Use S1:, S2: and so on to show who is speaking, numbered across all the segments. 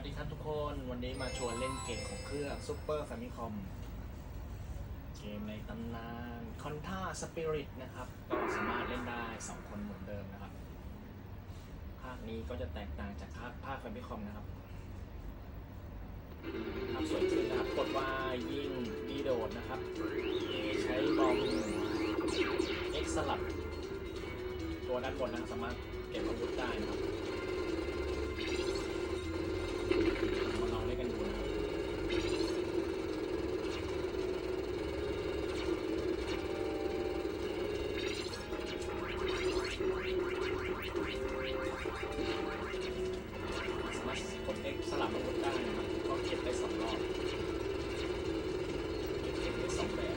S1: สดีครับทุกคนวันนี้มาชวนเล่นเกมของเครื่อง Super Famicom เกมในตำนานคอนท่าสปิริตนะครับ ก็สามารถเล่นได้ 2 คนเหมือนเดิมนะครับ ภาคนี้ก็จะแตกต่างจากภาคภาค Famicom นะครับภาพสวยขึ้นนะครับกดว่ายิงดีโดดนะครับ ใช้บอม X สลับ ตัวด้านบนนะสามารถเก็บอาวุธได้นะครับ สลับอาวุธได้นะครับก็เก็บได้สองรอบเก็บได้สองแบบ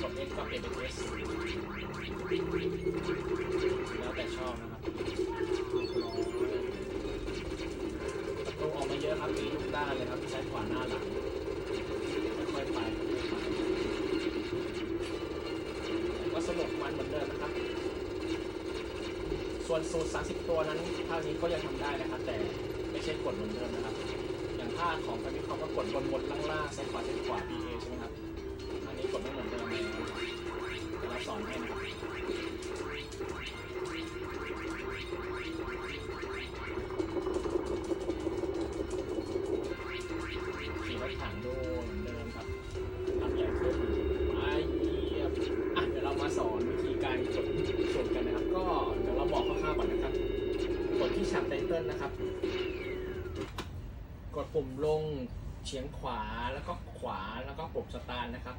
S1: กด X ก็เก็บเป็น S แล้วแต่ชอบนะครับประตูออกมาเยอะครับมีทุกด้านเลยครับซ้ขวาหน้าหลังค่อยๆไปแต่ก็สนุกมันเหมือนเดิมนะครับ ส่วนสูตร 30 ตัวนั้นภาคนี้ก็ยังทำได้นะครับ แต่ไม่ใช่กดเหมือนเดิมนะครับ อย่างภาคของแฟมิคอมก็กดบนบนล่างล่างซ้ายขวาซ้ายขวา B A ที่ฉากไตเติลนะครับ กดปุ่มลงเฉียงขวาแล้วก็ขวาแล้วก็ปุ่มสตาร์นะครับ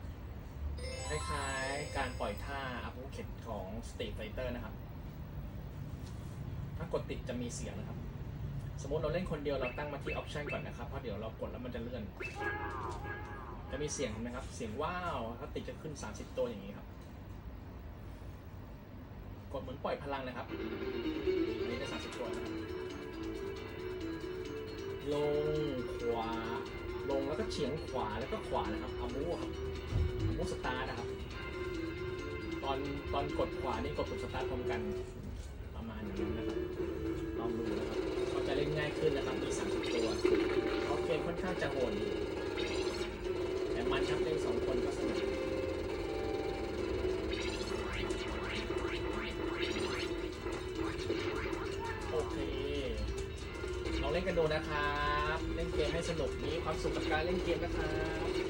S1: คล้ายๆการปล่อยท่าอัพเข็ดของ Street Fighter นะครับ ถ้ากดติดจะมีเสียงนะครับ สมมติเราเล่นคนเดียวเราตั้งมาที่ออปชันก่อนนะครับเพราะเดี๋ยวเรากดแล้วมันจะเลื่อน จะมีเสียงนไหมครับ เสียงว้าวถ้าติดจะขึ้น 30 ตัวอย่างนี้ครับ กดเหมือนปล่อยพลังนะครับ แล้วก็เฉียงขวาแล้วก็ขวานะครับอามูครับอามูสตาร์นะครับ ตอนตอนกดขวานี่กดปุ่มสตาร์ทพร้อมกันประมาณนั้นนะครับลองดูนะครับก็จะเล่นง่ายขึ้นนะครับมี30ตัวเพราะเกมค่อนข้างจะโหดแต่มันครับเล่นสองคนก็สนุกโอเคลองเล่นกันดูนะครับ เล่นเกมให้สนุกมีความสุขกับการเล่นเกมนะครับ